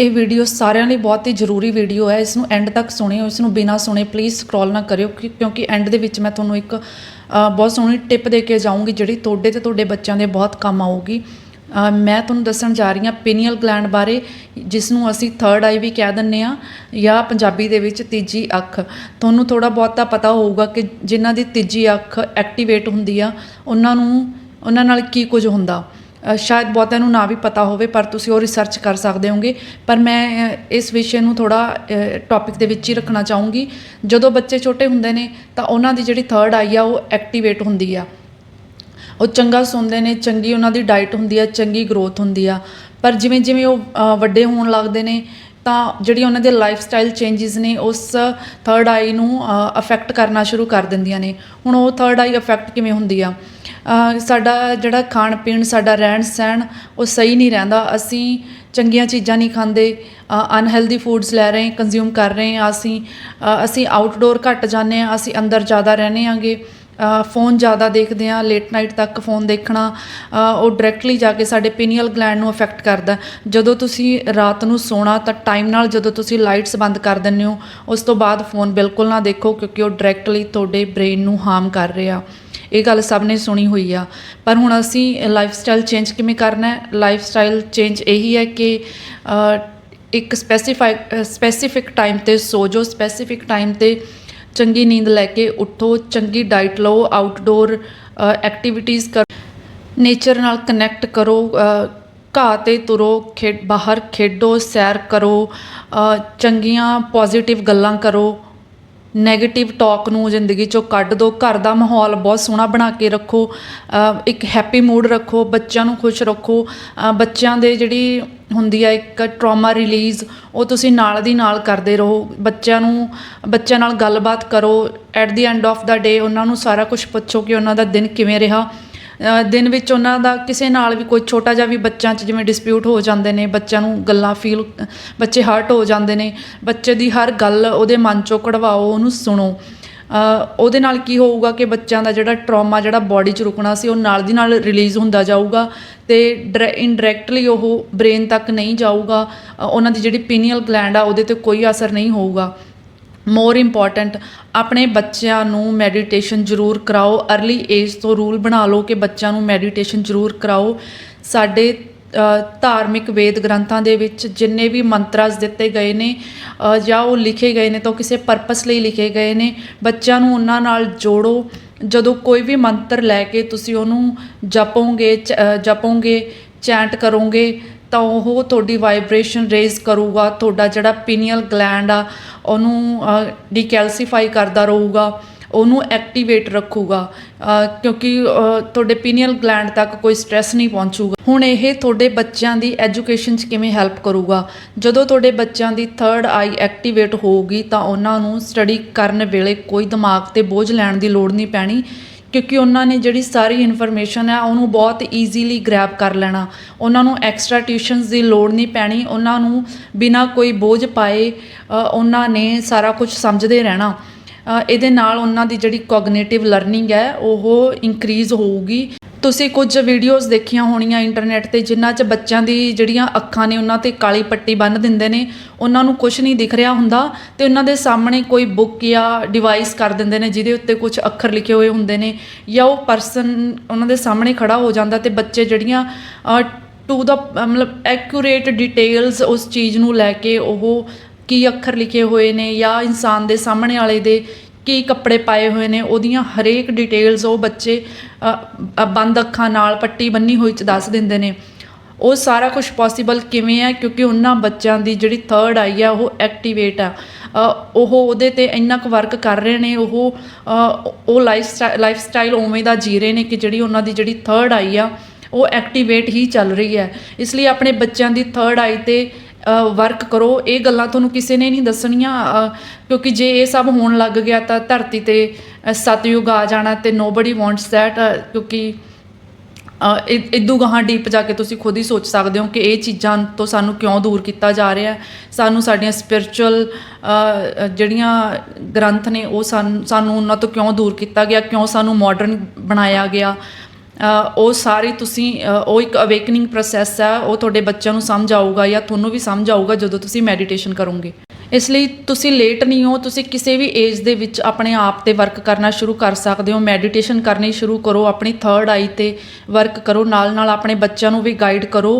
ਇਹ ਵੀਡੀਓ ਸਾਰਿਆਂ ਲਈ ਬਹੁਤ ਹੀ ਜ਼ਰੂਰੀ ਵੀਡੀਓ ਹੈ। ਇਸ ਨੂੰ ਐਂਡ ਤੱਕ ਸੁਣਿਓ, ਇਸ ਨੂੰ ਬਿਨਾਂ ਸੁਣੇ ਪਲੀਜ਼ ਸਕਰੋਲ ਨਾ ਕਰਿਓ, ਕਿ- ਕਿਉਂਕਿ ਐਂਡ ਦੇ ਵਿੱਚ ਮੈਂ ਤੁਹਾਨੂੰ ਇੱਕ ਬਹੁਤ ਸੋਹਣੀ ਟਿਪ ਦੇ ਕੇ ਜਾਊਂਗੀ, ਜਿਹੜੀ ਤੁਹਾਡੇ ਤੇ ਤੁਹਾਡੇ ਬੱਚਿਆਂ ਦੇ ਬਹੁਤ ਕੰਮ ਆਊਗੀ। ਮੈਂ ਤੁਹਾਨੂੰ ਦੱਸਣ ਜਾ ਰਹੀ ਹਾਂ ਪੀਨੀਅਲ ਗਲੈਂਡ ਬਾਰੇ, ਜਿਸ ਨੂੰ ਅਸੀਂ ਥਰਡ ਆਈ ਵੀ ਕਹਿ ਦਿੰਨੇ ਆ ਜਾਂ ਪੰਜਾਬੀ ਦੇ ਵਿੱਚ ਤੀਜੀ ਅੱਖ। ਤੁਹਾਨੂੰ ਥੋੜਾ ਬਹੁਤਾ ਪਤਾ ਹੋਊਗਾ ਕਿ ਜਿਨ੍ਹਾਂ ਦੀ ਤੀਜੀ ਅੱਖ ਐਕਟੀਵੇਟ ਹੁੰਦੀ ਆ, ਉਹਨਾਂ ਨੂੰ ਉਹਨਾਂ ਨਾਲ ਕੀ ਕੁਝ ਹੁੰਦਾ। ਸ਼ਾਇਦ ਬਹੁਤਿਆਂ ਨੂੰ ਨਾ ਵੀ ਪਤਾ ਹੋਵੇ, ਪਰ ਤੁਸੀਂ ਉਹ ਰਿਸਰਚ ਕਰ ਸਕਦੇ ਹੋਗੇ ਪਰ ਮੈਂ ਇਸ ਵਿਸ਼ੇ ਨੂੰ ਥੋੜਾ ਟੌਪਿਕ ਦੇ ਵਿੱਚ ਹੀ ਰੱਖਣਾ ਚਾਹੂੰਗੀ। ਜਦੋਂ ਬੱਚੇ ਛੋਟੇ ਹੁੰਦੇ ਨੇ, ਤਾਂ ਉਹਨਾਂ ਦੀ ਜਿਹੜੀ ਥਰਡ ਆਈ ਆ, ਉਹ ਐਕਟੀਵੇਟ ਹੁੰਦੀ ਆ। ਉਹ ਚੰਗਾ ਸੁਣਦੇ ਨੇ, ਚੰਗੀ ਉਹਨਾਂ ਦੀ ਡਾਈਟ ਹੁੰਦੀ ਆ, ਚੰਗੀ ਗਰੋਥ ਹੁੰਦੀ ਆ। ਪਰ ਜਿਵੇਂ ਜਿਵੇਂ ਉਹ ਵੱਡੇ ਹੋਣ ਲੱਗਦੇ ਨੇ, ਤਾਂ ਜਿਹੜੀ ਉਹਨਾਂ ਦੇ ਲਾਈਫ ਸਟਾਈਲ ਚੇਂਜਸ ਨੇ, ਉਸ ਥਰਡ ਆਈ ਨੂੰ ਅਫੈਕਟ ਕਰਨਾ ਸ਼ੁਰੂ ਕਰ ਦਿੰਦੀਆਂ ਨੇ। ਹੁਣ ਉਹ ਥਰਡ ਆਈ ਅਫੈਕਟ ਕਿਵੇਂ ਹੁੰਦੀ ਆ? ਸਾਡਾ ਜਿਹੜਾ ਖਾਣ ਪੀਣ, ਸਾਡਾ ਰਹਿਣ ਸਹਿਣ ਉਹ ਸਹੀ ਨਹੀਂ ਰਹਿੰਦਾ। ਅਸੀਂ ਚੰਗੀਆਂ ਚੀਜ਼ਾਂ ਨਹੀਂ ਖਾਂਦੇ ਅਨਹੈਲਦੀ ਫੂਡਸ ਲੈ ਰਹੇ ਕੰਜ਼ਿਊਮ ਕਰ ਰਹੇ ਹਾਂ ਅਸੀਂ। ਅਸੀਂ ਆਊਟਡੋਰ ਘੱਟ ਜਾਂਦੇ ਹਾਂ, ਅਸੀਂ ਅੰਦਰ ਜ਼ਿਆਦਾ ਰਹਿੰਦੇ ਆਂਗੇ ਫੋਨ ਜ਼ਿਆਦਾ ਦੇਖਦੇ ਆ ਲੇਟ ਨਾਈਟ ਤੱਕ ਫੋਨ ਦੇਖਣਾ ਉਹ ਡਾਇਰੈਕਟਲੀ ਜਾ ਕੇ ਸਾਡੇ ਪੀਨੀਅਲ ਗਲੈਂਡ ਨੂੰ ਅਫੈਕਟ ਕਰਦਾ। ਜਦੋਂ ਤੁਸੀਂ ਰਾਤ ਨੂੰ ਸੋਣਾ ਤਾਂ ਟਾਈਮ ਨਾਲ ਜਦੋਂ ਤੁਸੀਂ ਲਾਈਟਸ ਬੰਦ ਕਰ ਦਿੰਦੇ ਹੋ, ਉਸ ਤੋਂ ਬਾਅਦ ਫੋਨ ਬਿਲਕੁਲ ਨਾ ਦੇਖੋ ਕਿਉਂਕਿ ਉਹ ਡਾਇਰੈਕਟਲੀ ਤੁਹਾਡੇ ਬ੍ਰੇਨ ਨੂੰ ਹਾਰਮ ਕਰ ਰਿਹਾ। ਇਹ ਗੱਲ ਸਭ ਨੇ ਸੁਣੀ ਹੋਈ ਆ। ਪਰ ਹੁਣ ਅਸੀਂ ਲਾਈਫ ਸਟਾਈਲ ਚੇਂਜ ਕਿਵੇਂ ਕਰਨਾ ਹੈ? ਲਾਈਫ ਸਟਾਈਲ ਚੇਂਜ ਇਹੀ ਹੈ ਕਿ ਇੱਕ ਸਪੈਸੀਫਾਈ ਸਪੈਸੀਫਿਕ ਟਾਈਮ ਤੇ ਸੋ ਜੋ ਸਪੈਸੀਫਿਕ ਟਾਈਮ ਤੇ ਚੰਗੀ ਨੀਂਦ ਲੈ ਕੇ ਉੱਠੋ, ਚੰਗੀ ਡਾਈਟ ਲਓ ਆਊਟਡੋਰ ਐਕਟੀਵਿਟੀਜ਼ ਕਰੋ ਨੇਚਰ ਨਾਲ ਕਨੈਕਟ ਕਰੋ ਘਾਹ ਤੇ ਤੁਰੋ ਖੇਡ ਬਾਹਰ ਖੇਡੋ, ਸੈਰ ਕਰੋ ਚੰਗੀਆਂ ਪੋਜ਼ਿਟਿਵ ਗੱਲਾਂ ਕਰੋ ਨੈਗੇਟਿਵ ਟਾਕ ਨੂੰ ਜ਼ਿੰਦਗੀ ਚੋਂ ਕੱਢ ਦਿਓ ਘਰ ਦਾ ਮਾਹੌਲ ਬਹੁਤ ਸੋਹਣਾ ਬਣਾ ਕੇ ਰੱਖੋ ਇੱਕ ਹੈਪੀ ਮੂਡ ਰੱਖੋ, ਬੱਚਿਆਂ ਨੂੰ ਖੁਸ਼ ਰੱਖੋ ਬੱਚਿਆਂ ਦੇ ਜਿਹੜੀ ਹੁੰਦੀ ਆ ਇੱਕ ਟਰਾਮਾ ਰਿਲੀਜ਼ ਉਹ ਤੁਸੀਂ ਨਾਲ ਦੀ ਨਾਲ ਕਰਦੇ ਰਹੋ, ਬੱਚਿਆਂ ਨੂੰ, ਬੱਚਿਆਂ ਨਾਲ ਗੱਲਬਾਤ ਕਰੋ at the end of the day ਉਹਨਾਂ ਨੂੰ ਸਾਰਾ ਕੁਝ ਪੁੱਛੋ ਕਿ ਉਹਨਾਂ ਦਾ ਦਿਨ ਕਿਵੇਂ ਰਿਹਾ ਦਿਨ ਵਿੱਚ ਉਹਨਾਂ ਦਾ ਕਿਸੇ ਨਾਲ ਵੀ ਕੋਈ ਛੋਟਾ ਜਿਹਾ ਵੀ ਬੱਚਿਆਂ 'ਚ ਜਿਵੇਂ ਡਿਸਪਿਊਟ ਹੋ ਜਾਂਦੇ ਨੇ, ਬੱਚਿਆਂ ਨੂੰ ਗੱਲਾਂ ਫੀਲ ਬੱਚੇ ਹਰਟ ਹੋ ਜਾਂਦੇ ਨੇ, ਬੱਚੇ ਦੀ ਹਰ ਗੱਲ ਉਹਦੇ ਮਨ 'ਚੋਂ ਕਢਵਾਓ, ਉਹਨੂੰ ਸੁਣੋ। ਉਹਦੇ ਨਾਲ ਕੀ ਹੋਊਗਾ ਕਿ ਬੱਚਿਆਂ ਦਾ ਜਿਹੜਾ ਟਰੋਮਾ ਜਿਹੜਾ ਬਾਡੀ 'ਚ ਰੁਕਣਾ ਸੀ, ਉਹ ਨਾਲ ਦੀ ਨਾਲ ਰਿਲੀਜ਼ ਹੁੰਦਾ ਜਾਊਗਾ ਤੇ ਇਨਡਾਇਰੈਕਟਲੀ ਉਹ ਬ੍ਰੇਨ ਤੱਕ ਨਹੀਂ ਜਾਊਗਾ। ਉਹਨਾਂ ਦੀ ਜਿਹੜੀ ਪੀਨੀਅਲ ਗਲੈਂਡ ਆ, ਉਹਦੇ ਤੇ ਕੋਈ ਅਸਰ ਨਹੀਂ ਹੋਊਗਾ। ਮੋਰ ਇੰਪੋਰਟੈਂਟ ਆਪਣੇ ਬੱਚਿਆਂ ਨੂੰ ਮੈਡੀਟੇਸ਼ਨ ਜ਼ਰੂਰ ਕਰਾਓ। अर्ਲੀ ਏਜ ਤੋਂ ਰੂਲ ਬਣਾ ਲਓ ਕਿ ਬੱਚਿਆਂ ਨੂੰ ਮੈਡੀਟੇਸ਼ਨ ਜ਼ਰੂਰ ਕਰਾਓ। ਸਾਡੇ ਧਾਰਮਿਕ ਵੇਦ ਗ੍ਰੰਥਾਂ ਦੇ ਵਿੱਚ ਜਿੰਨੇ ਵੀ ਮੰਤਰਾਸ ਦਿੱਤੇ ਗਏ ਨੇ ਜਾਂ ਉਹ ਲਿਖੇ ਗਏ ਨੇ ਤਾਂ ਉਹ ਕਿਸੇ ਪਰਪਸ ਲਈ ਲਿਖੇ ਗਏ ਨੇ। ਬੱਚਿਆਂ ਨੂੰ ਉਹਨਾਂ ਨਾਲ ਜੋੜੋ। ਜਦੋਂ ਕੋਈ ਵੀ ਮੰਤਰ ਲੈ ਕੇ ਤੁਸੀਂ ਉਹਨੂੰ ਜਪੋਗੇ ਚ- ਅ, ਜਪੋਗੇ ਚੈਂਟ ਕਰੋਗੇ ਤਾਂ ਉਹ ਤੁਹਾਡੀ ਵਾਈਬ੍ਰੇਸ਼ਨ ਰੇਜ਼ ਕਰੂਗਾ, ਤੁਹਾਡਾ ਜਿਹੜਾ ਪੀਨੀਅਲ ਗਲੈਂਡ ਆ, ਉਹਨੂੰ ਡੀਕੈਲਸੀਫਾਈ ਕਰਦਾ ਰਹੂਗਾ, ਉਹਨੂੰ ਐਕਟੀਵੇਟ ਰੱਖੂਗਾ ਕਿਉਂਕਿ ਤੁਹਾਡੇ ਪੀਨੀਅਲ ਗਲੈਂਡ ਤੱਕ ਕੋਈ ਸਟ੍ਰੈਸ ਨਹੀਂ ਪਹੁੰਚੂਗਾ। ਹੁਣ ਇਹ ਤੁਹਾਡੇ ਬੱਚਿਆਂ ਦੀ ਐਜੂਕੇਸ਼ਨ 'ਚ ਕਿਵੇਂ ਹੈਲਪ ਕਰੂਗਾ? ਜਦੋਂ ਤੁਹਾਡੇ ਬੱਚਿਆਂ ਦੀ ਥਰਡ ਆਈ ਐਕਟੀਵੇਟ ਹੋਊਗੀ, ਤਾਂ ਉਹਨਾਂ ਨੂੰ ਸਟੱਡੀ ਕਰਨ ਵੇਲੇ ਕੋਈ ਦਿਮਾਗ ਤੇ ਬੋਝ ਲੈਣ ਦੀ ਲੋੜ ਨਹੀਂ ਪੈਣੀ। ਕਿਉਂਕਿ ਉਹਨਾਂ ਨੇ ਜਿਹੜੀ ਸਾਰੀ ਇਨਫੋਰਮੇਸ਼ਨ ਹੈ, ਉਹਨੂੰ ਬਹੁਤ ਈਜ਼ੀਲੀ ਗ੍ਰੈਬ ਕਰ ਲੈਣਾ। ਉਹਨਾਂ ਨੂੰ ਐਕਸਟਰਾ ਟਿਊਸ਼ਨਸ ਦੀ ਲੋੜ ਨਹੀਂ ਪੈਣੀ। ਉਹਨਾਂ ਨੂੰ ਬਿਨਾਂ ਕੋਈ ਬੋਝ ਪਾਏ ਉਹਨਾਂ ਨੇ ਸਾਰਾ ਕੁਝ ਸਮਝਦੇ ਰਹਿਣਾ। ਇਹਦੇ ਨਾਲ ਉਹਨਾਂ ਦੀ ਜਿਹੜੀ ਕੋਗਨੀਟਿਵ ਲਰਨਿੰਗ ਹੈ, ਉਹ ਇਨਕਰੀਜ਼ ਹੋਊਗੀ। ਤੁਸੀਂ ਕੁਝ ਵੀਡੀਓਜ਼ ਦੇਖੀਆਂ ਹੋਣੀਆਂ ਇੰਟਰਨੈਟ ਤੇ, ਜਿਨ੍ਹਾਂ 'ਚ ਬੱਚਿਆਂ ਦੀ ਜਿਹੜੀਆਂ ਅੱਖਾਂ ਨੇ, ਉਹਨਾਂ ਤੇ ਕਾਲੀ ਪੱਟੀ ਬੰਨ੍ਹ ਦਿੰਦੇ ਨੇ, ਉਹਨਾਂ ਨੂੰ ਕੁਝ ਨਹੀਂ ਦਿਖ ਰਿਹਾ ਹੁੰਦਾ ਤੇ ਉਹਨਾਂ ਦੇ ਸਾਹਮਣੇ ਕੋਈ ਬੁੱਕ ਜਾਂ ਡਿਵਾਈਸ ਕਰ ਦਿੰਦੇ ਨੇ, ਜਿਹਦੇ ਉੱਤੇ ਕੁਝ ਅੱਖਰ ਲਿਖੇ ਹੋਏ ਹੁੰਦੇ ਨੇ ਜਾਂ ਉਹ ਪਰਸਨ ਉਹਨਾਂ ਦੇ ਸਾਹਮਣੇ ਖੜਾ ਹੋ ਜਾਂਦਾ ਤੇ ਬੱਚੇ ਜਿਹੜੀਆਂ ਟੂ ਦਾ ਮਤਲਬ ਐਕੂਰੇਟ ਡਿਟੇਲਸ ਉਸ ਚੀਜ਼ ਨੂੰ ਲੈ ਕੇ ਉਹ ਕੀ ਅੱਖਰ ਲਿਖੇ ਹੋਏ ਨੇ ਜਾਂ ਇਨਸਾਨ ਦੇ ਸਾਹਮਣੇ ਵਾਲੇ ਦੇ ਕੀ ਕੱਪੜੇ ਪਾਏ ਹੋਏ ਨੇ ਉਹਦੀਆਂ ਹਰੇਕ ਡਿਟੇਲਸ ਉਹ ਬੱਚੇ ਬੰਦ ਅੱਖਾਂ ਨਾਲ ਪੱਟੀ ਬੰਨੀ ਹੋਈ ਚ ਦੱਸ ਦਿੰਦੇ ਨੇ। ਉਹ ਸਾਰਾ ਕੁਝ ਪੋਸੀਬਲ ਕਿਵੇਂ ਹੈ ਕਿਉਂਕਿ ਉਹਨਾਂ ਬੱਚਿਆਂ ਦੀ ਜਿਹੜੀ ਥਰਡ ਆਈ ਆ ਉਹ ਐਕਟੀਵੇਟ ਆ। ਉਹ ਉਹਦੇ ਤੇ ਇੰਨਾ ਕੁ ਵਰਕ ਕਰ ਰਹੇ ਨੇ ਉਹ ਅ, ਉਹ ਲਾਈਫ ਸਟਾਈਲ ਉਵੇਂ ਦਾ ਜੀ ਰਹੇ ਨੇ ਕਿ ਜਿਹੜੀ ਉਹਨਾਂ ਦੀ ਜਿਹੜੀ ਥਰਡ ਆਈ ਆ ਉਹ ਐਕਟੀਵੇਟ ਹੀ ਚੱਲ ਰਹੀ ਹੈ। ਇਸ ਲਈ ਆਪਣੇ ਬੱਚਿਆਂ ਦੀ ਥਰਡ ਆਈ ਤੇ ਵਰਕ ਕਰੋ। ਇਹ ਗੱਲਾਂ ਤੁਹਾਨੂੰ ਕਿਸੇ ਨੇ ਨਹੀਂ ਦੱਸਣੀਆਂ। ਕਿਉਂਕਿ ਜੇ ਇਹ ਸਭ ਹੋਣ ਲੱਗ ਗਿਆ ਤਾਂ ਧਰਤੀ ਤੇ ਅ, ਸਤਯੁਗ ਆ ਜਾਣਾ ਤੇ ਨੋਬਡੀ ਵਾਂਟਸ ਦੈਟ ਕਿਉਂਕਿ ਅ, ਇ- ਇਦੂ ਗਾਹਾਂ ਡੀਪ ਜਾ ਕੇ ਤੁਸੀਂ ਖੁਦ ਹੀ ਸੋਚ ਸਕਦੇ ਹੋ ਕਿ ਇਹ ਚੀਜ਼ਾਂ ਤੋਂ ਸਾਨੂੰ ਕਿਉਂ ਦੂਰ ਕੀਤਾ ਜਾ ਰਿਹਾ ਸਾਨੂੰ ਸਾਡੀਆਂ ਸਪਿਰਚੁਅਲ ਜਿਹੜੀਆਂ ਗ੍ਰੰਥ ਨੇ ਉਹ ਸਾਨੂੰ ਸਾਨੂੰ ਉਹਨਾਂ ਤੋਂ ਕਿਉਂ ਦੂਰ ਕੀਤਾ ਗਿਆ? ਕਿਉਂ ਸਾਨੂੰ ਮਾਡਰਨ ਬਣਾਇਆ ਗਿਆ? ਉਹ ਸਾਰੀ ਤੁਸੀਂ ਉਹ ਇੱਕ ਅਵੇਕਨਿੰਗ ਪ੍ਰੋਸੈਸ ਹੈ, ਉਹ ਤੁਹਾਡੇ ਬੱਚਿਆਂ ਨੂੰ ਸਮਝ ਆਊਗਾ ਜਾਂ ਤੁਹਾਨੂੰ ਵੀ ਸਮਝ ਆਊਗਾ ਜਦੋਂ ਤੁਸੀਂ ਮੈਡੀਟੇਸ਼ਨ ਕਰੋਗੇ। ਇਸ ਲਈ ਤੁਸੀਂ ਲੇਟ ਨਹੀਂ ਹੋ, ਤੁਸੀਂ ਕਿਸੇ ਵੀ ਏਜ ਦੇ ਵਿੱਚ ਆਪਣੇ ਆਪ ਤੇ ਵਰਕ ਕਰਨਾ ਸ਼ੁਰੂ ਕਰ ਸਕਦੇ ਹੋ। ਮੈਡੀਟੇਸ਼ਨ ਕਰਨੀ ਸ਼ੁਰੂ ਕਰੋ, ਆਪਣੀ ਥਰਡ ਆਈ ਤੇ ਵਰਕ ਕਰੋ ਨਾਲ ਨਾਲ ਆਪਣੇ ਬੱਚਿਆਂ ਨੂੰ ਵੀ ਗਾਈਡ ਕਰੋ।